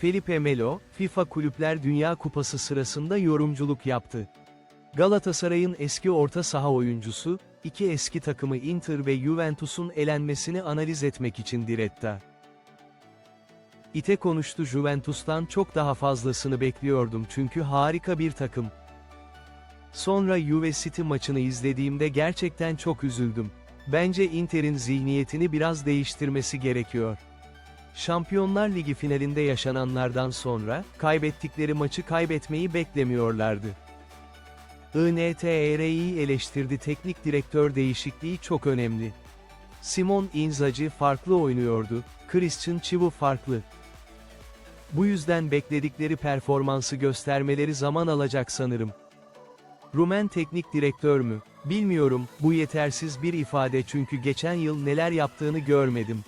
Felipe Melo, FIFA Kulüpler Dünya Kupası sırasında yorumculuk yaptı. Galatasaray'ın eski orta saha oyuncusu, iki eski takımı Inter ve Juventus'un elenmesini analiz etmek için diretta. İte konuştu Juventus'tan çok daha fazlasını bekliyordum çünkü harika bir takım. Sonra Juve City maçını izlediğimde gerçekten çok üzüldüm. Bence Inter'in zihniyetini biraz değiştirmesi gerekiyor. Şampiyonlar Ligi finalinde yaşananlardan sonra, kaybettikleri maçı kaybetmeyi beklemiyorlardı. INTR'yi eleştirdi teknik direktör değişikliği çok önemli. Simon Inzaghi farklı oynuyordu, Christian Chivu farklı. Bu yüzden bekledikleri performansı göstermeleri zaman alacak sanırım. Rumen teknik direktör mü? Bilmiyorum, bu yetersiz bir ifade çünkü geçen yıl neler yaptığını görmedim.